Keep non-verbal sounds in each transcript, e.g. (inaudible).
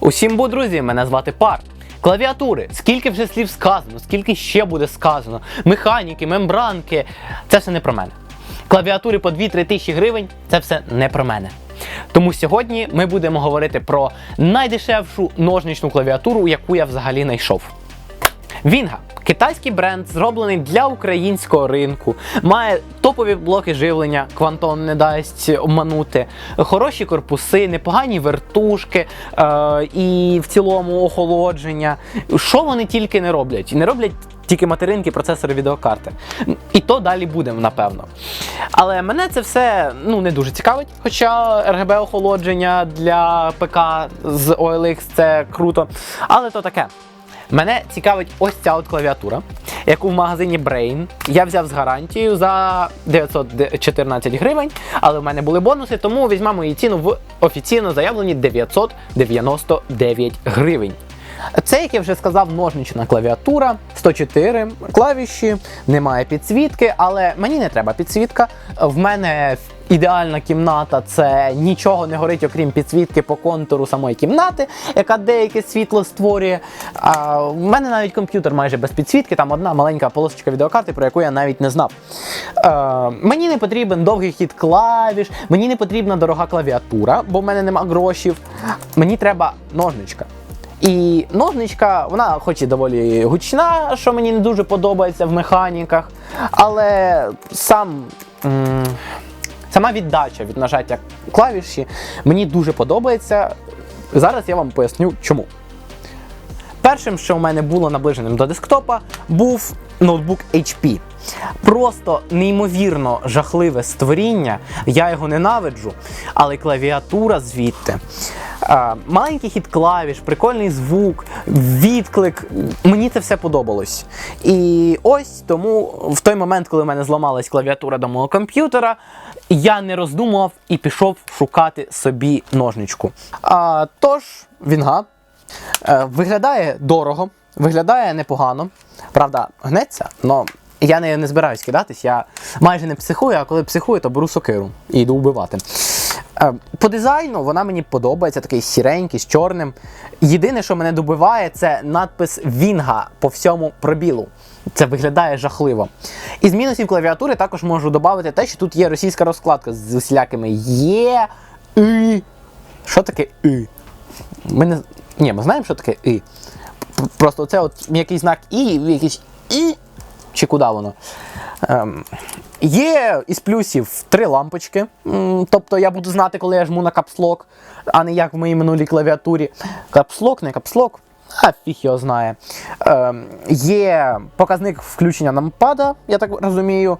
Усім бу, друзі, мене звати Пар. Клавіатури, скільки вже слів сказано, скільки ще буде сказано, механіки, мембранки це все не про мене. Клавіатури по 2-3 тисячі гривень це все не про мене. Тому сьогодні ми будемо говорити про найдешевшу ножничну клавіатуру, яку я взагалі знайшов. Вінга китайський бренд, зроблений для українського ринку, має топові блоки живлення, квантон не дасть обманути, хороші корпуси, непогані вертушки е- і в цілому охолодження. Що вони тільки не роблять? Не роблять тільки материнки, процесори, відеокарти. І то далі буде, напевно. Але мене це все ну, не дуже цікавить. Хоча RGB охолодження для ПК з OLX це круто. Але то таке. Мене цікавить ось ця от клавіатура, яку в магазині Brain я взяв з гарантією за 914 гривень, але в мене були бонуси, тому візьмемо її ціну в офіційно заявлені 999 гривень. Це, як я вже сказав, ножнична клавіатура, 104 клавіші, немає підсвітки, але мені не треба підсвітка. В мене ідеальна кімната це нічого не горить, окрім підсвітки по контуру самої кімнати, яка деяке світло створює. А в мене навіть комп'ютер майже без підсвітки, там одна маленька полосочка відеокарти, про яку я навіть не знав. Е, мені не потрібен довгий хід клавіш, мені не потрібна дорога клавіатура, бо в мене нема грошів. Мені треба ножничка. І ножничка, вона хоч і доволі гучна, що мені не дуже подобається в механіках, але сам. Сама віддача від нажаття клавіші мені дуже подобається. Зараз я вам поясню чому. Першим, що у мене було наближеним до десктопа, був ноутбук HP. Просто неймовірно жахливе створіння. Я його ненавиджу, але клавіатура звідти. Маленький хід клавіш, прикольний звук, відклик. Мені це все подобалось. І ось тому в той момент, коли в мене зламалась клавіатура до мого комп'ютера, я не роздумував і пішов шукати собі ножничку. А, тож, Вінга Е, Виглядає дорого, виглядає непогано. Правда, гнеться, але я не, не збираюсь кидатись, я майже не психую, а коли психую, то беру сокиру і йду вбивати. Е, По дизайну вона мені подобається, такий сіренький, з чорним. Єдине, що мене добиває, це надпис Вінга по всьому пробілу. Це виглядає жахливо. Із мінусів клавіатури також можу додати те, що тут є російська розкладка з усілякими є. І. Що таке І? Ми не... Ні, ми знаємо, що таке І. Просто це от м'який знак І, якийсь І. Чи куди воно? Ем, є із плюсів три лампочки. Тобто я буду знати, коли я жму на капслок, а не як в моїй минулій клавіатурі. Капслок, не капслок. А фіг його знає. Ем, є показник включення нампада, я так розумію.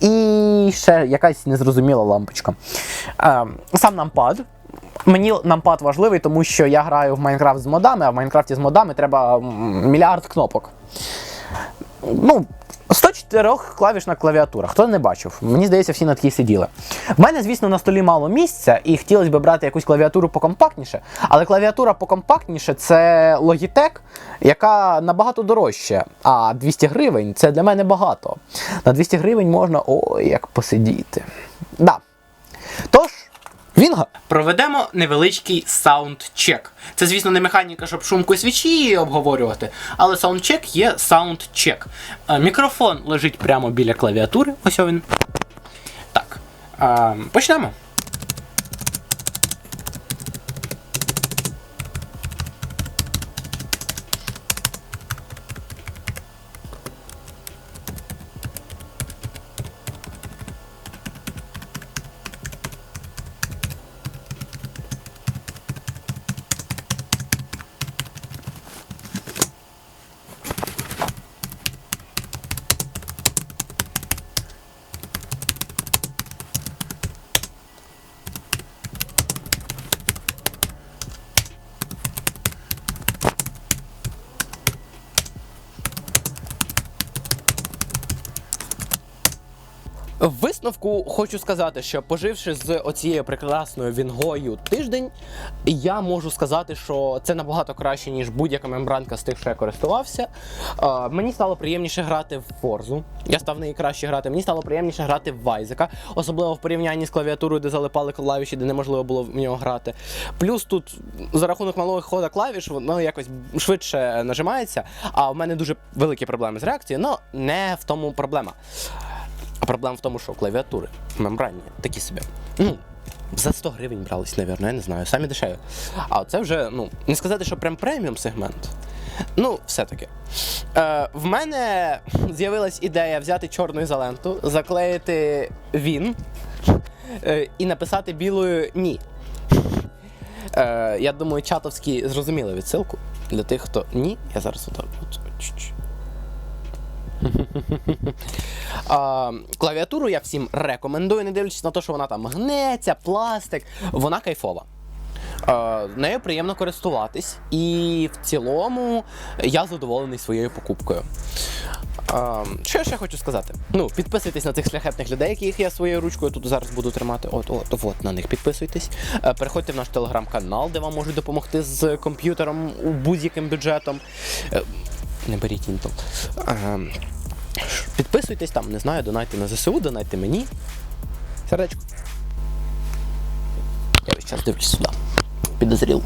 І ще якась незрозуміла лампочка. Ем, сам нампад. Мені нампад важливий, тому що я граю в Майнкрафт з модами, а в Майнкрафті з модами треба мільярд кнопок. Ну, 104 клавішна клавіатура. Хто не бачив? Мені здається, всі на такій сиділи. В мене, звісно, на столі мало місця, і хотілося б брати якусь клавіатуру покомпактніше. Але клавіатура покомпактніше це Logitech, яка набагато дорожча. А 200 гривень це для мене багато. На 200 гривень можна ой, як посидіти. Да. Тож. Вінга. Проведемо невеличкий саундчек. Це, звісно, не механіка, щоб шумку свічі обговорювати, але саундчек є саундчек. Е, Мікрофон лежить прямо біля клавіатури. Ось він. Так. е, Почнемо. висновку хочу сказати, що поживши з оцією прекрасною вінгою тиждень, я можу сказати, що це набагато краще, ніж будь-яка мембранка з тих, що я користувався. Е, мені стало приємніше грати в Форзу. Я став в неї краще грати. Мені стало приємніше грати в Вайзека, особливо в порівнянні з клавіатурою, де залипали клавіші, де неможливо було в нього грати. Плюс тут за рахунок малого хода клавіш, воно якось швидше нажимається. А в мене дуже великі проблеми з реакцією, але не в тому проблема. Проблема в тому, що клавіатури мембранні такі собі. Ну, за 100 гривень брались, навірно, я не знаю, самі дешеві. А це вже, ну, не сказати, що прям преміум сегмент. Ну, все-таки. Е, в мене з'явилась ідея взяти чорну ізоленту, заклеїти він е, і написати білою ні. Е, я думаю, чатовські зрозуміли відсилку. Для тих, хто ні, я зараз от. (laughs) А, клавіатуру я всім рекомендую, не дивлячись на те, що вона там гнеться, пластик. Вона кайфова. Нею приємно користуватись, і в цілому я задоволений своєю покупкою. Що я ще хочу сказати? Ну, підписуйтесь на цих шляхетних людей, яких я своєю ручкою тут зараз буду тримати. От, от, от на них підписуйтесь. Е, Переходьте в наш телеграм-канал, де вам можуть допомогти з комп'ютером у будь-яким бюджетом. Е, Не беріть Intel. Підписуйтесь там, не знаю, донайте на ЗСУ, донайте мені. Сердечко. Я весь час дивлюсь сюди. Підозріло.